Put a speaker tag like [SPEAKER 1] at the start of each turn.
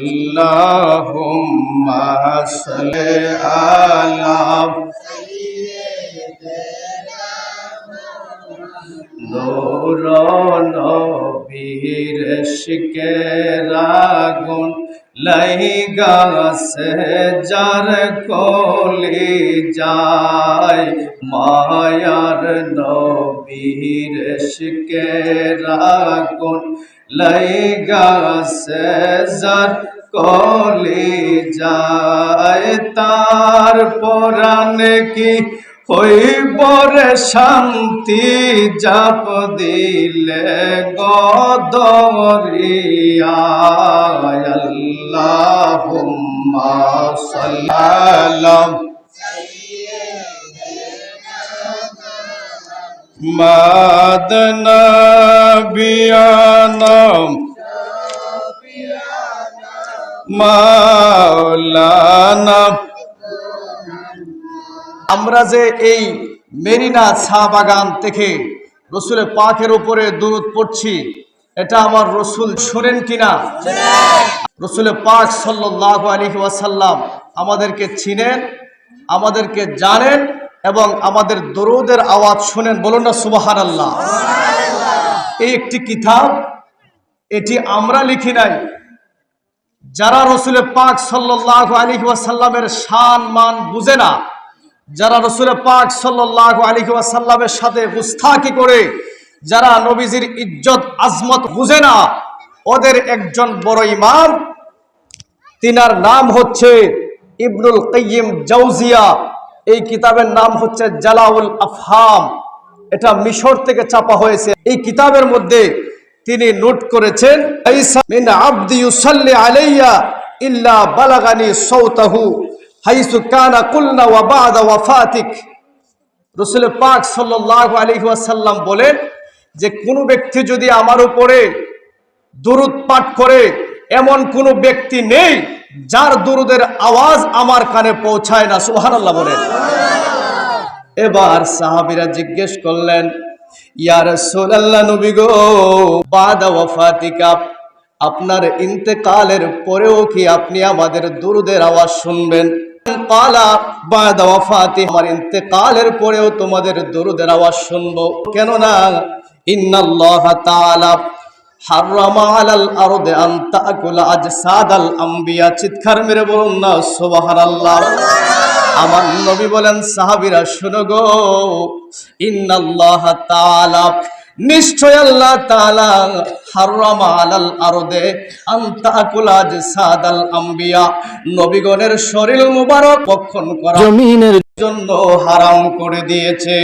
[SPEAKER 1] আল্লাহুম্মা সাল্লি আলা নূর নবীর শিকের আগুন লাইগাছে যার কলি যায় মায়ার নবীর শিকের আগুন লাইগাছে যার কলি যায়, তার পরাণে কি হইবরে শান্তি? জাপ দিলে গদরিয়া, আল্লাহুম্মা সাল্লাম মাদনা বিয়ানাম মাওলানা। আমরা যে এই মেরিনা চা বাগান থেকে রসুলের পাকের উপরে দূরত পড়ছি, এটা আমার রসুল শোনেন কিনা? রসুলের পাক সাল্লাহ আলী ওয়াসাল্লাম আমাদেরকে চিনেন, আমাদেরকে জানেন এবং আমাদের দরুদের আওয়াজ শুনেন। বলুন না সুবাহান আল্লাহ এই একটি কিতাব, এটি আমরা লিখি নাই। যারা রসুলের পাক সাল্লাহ আলী ওয়াসাল্লামের শান, মান বুঝে না, যারা রসুল পাক সাল্লাহ আলী ওয়াসাল্লামের সাথে গুস্তাকি করে, যারা নবীজির ইজ্জত, আজমত বুঝে না, ওদের একজন বড় ইমাম, তিনার নাম হচ্ছে ইবনুল কাইয়িম জাউজিয়া। এই কিতাবের নাম হচ্ছে জালাউল আফহাম। এটা মিশর থেকে চাপা হয়েছে। এই কিতাবের মধ্যে তিনি নোট করেছেন, "লাইসা মিন আবদি ইউসাল্লি আলাইয়া ইল্লা বালাগানি সাউতাহু, হাইসু কানা কুলনা ওয়া বাদা ওয়াফাতিক। রসুল পাক সাল্লাল্লাহু আলাইহি ওয়াসাল্লাম বলেন যে, কোনো ব্যক্তি যদি আমার উপরে দুরুদ পাঠ করে, এমন কোনো ব্যক্তি নেই যার দুরুদের আওয়াজ আমার কানে পৌঁছায় না, সুবহানাল্লাহ বলেন। এবার সাহাবিরা জিজ্ঞেস করলেন, ইয়া রাসূলুল্লাহ নবী গো, বাদা আপনার ইন্তেকালের পরেও কি আপনি আমাদের দুরুদের আওয়াজ শুনবেন? আমার ইন্তেকালের পরেও তোমাদের দুরুদের আওয়াজ শুনব। কেননা, ইন্নাল্লাহ হাররামা আলাল চিৎকার মেরে বলুন না, সুবহানাল্লাহ। আমার নবী বলেন সাহাবিরা শুনো গো ইন্নাল্লাহ তাআলা নিশ্চয় আল্লাহ তাআলা হারাম আলাল আরদে আন তাকুলা আজসাদাল আম্বিয়া নবীগণের শরীর মুবারক পক্ষণ করা
[SPEAKER 2] জমিনের
[SPEAKER 1] জন্য হারাম করে দিয়েছে।